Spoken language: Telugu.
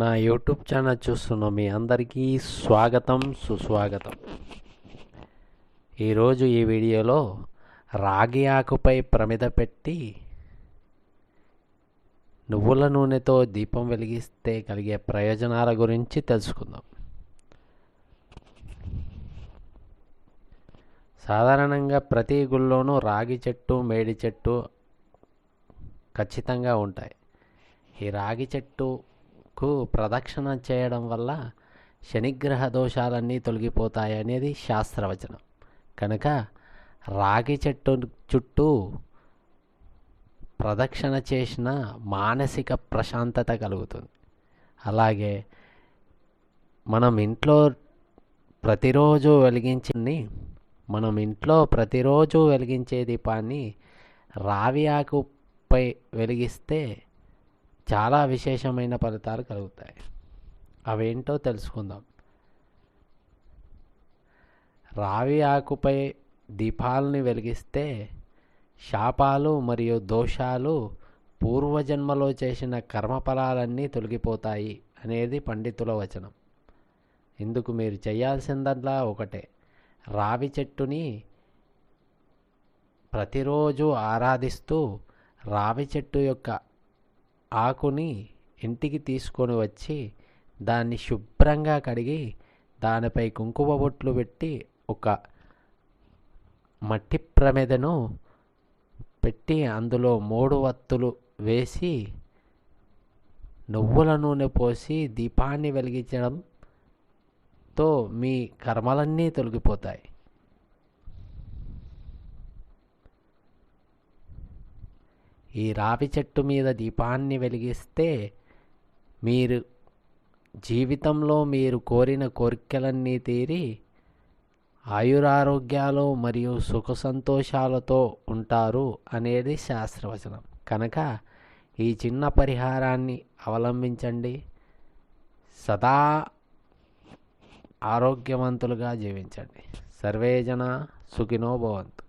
నా యూట్యూబ్ ఛానల్ చూస్తున్న మీ అందరికీ స్వాగతం సుస్వాగతం. ఈరోజు ఈ వీడియోలో రాగి ఆకుపై ప్రమిద పెట్టి నువ్వుల నూనెతో దీపం వెలిగిస్తే కలిగే ప్రయోజనాల గురించి తెలుసుకుందాం. సాధారణంగా ప్రతి గుళ్ళోనూ రాగి చెట్టు మేడి చెట్టు ఖచ్చితంగా ఉంటాయి. ఈ రాగి చెట్టు కు ప్రదక్షిణ చేయడం వల్ల శనిగ్రహ దోషాలన్నీ తొలగిపోతాయి అనేది శాస్త్రవచనం. కనుక రాగి చెట్టు చుట్టూ ప్రదక్షిణ చేసిన మానసిక ప్రశాంతత కలుగుతుంది. అలాగే మనం ఇంట్లో ప్రతిరోజు వెలిగించని మనం ఇంట్లో ప్రతిరోజు వెలిగించే దీపాన్ని రావి ఆకుపై వెలిగిస్తే చాలా విశేషమైన ఫలితాలు కలుగుతాయి. అవేంటో తెలుసుకుందాం. రావి ఆకుపై దీపాలని వెలిగిస్తే శాపాలు మరియు దోషాలు పూర్వజన్మలో చేసిన కర్మఫలాలన్నీ తొలగిపోతాయి అనేది పండితుల వచనం. ఇందుకు మీరు చేయాల్సిందల్లా ఒకటే. రావి చెట్టుని ప్రతిరోజు ఆరాధిస్తూ రావి చెట్టు యొక్క ఆకుని ఇంటికి తీసుకొని వచ్చి దాన్ని శుభ్రంగా కడిగి దానిపై కుంకుమ బొట్లు పెట్టి ఒక మట్టి ప్రమిదను పెట్టి అందులో మూడు వత్తులు వేసి నువ్వుల నూనె పోసి దీపాన్ని వెలిగించడంతో మీ కర్మలన్నీ తొలగిపోతాయి. ఈ రావి చెట్టు మీద దీపాన్ని వెలిగిస్తే మీరు జీవితంలో మీరు కోరిన కోరికలన్నీ తీరి ఆయురారోగ్యాలు మరియు సుఖ సంతోషాలతో ఉంటారు అనేది శాస్త్రవచనం. కనుక ఈ చిన్న పరిహారాన్ని అవలంబించండి. సదా ఆరోగ్యవంతులుగా జీవించండి. సర్వేజన సుఖినో భవంతు.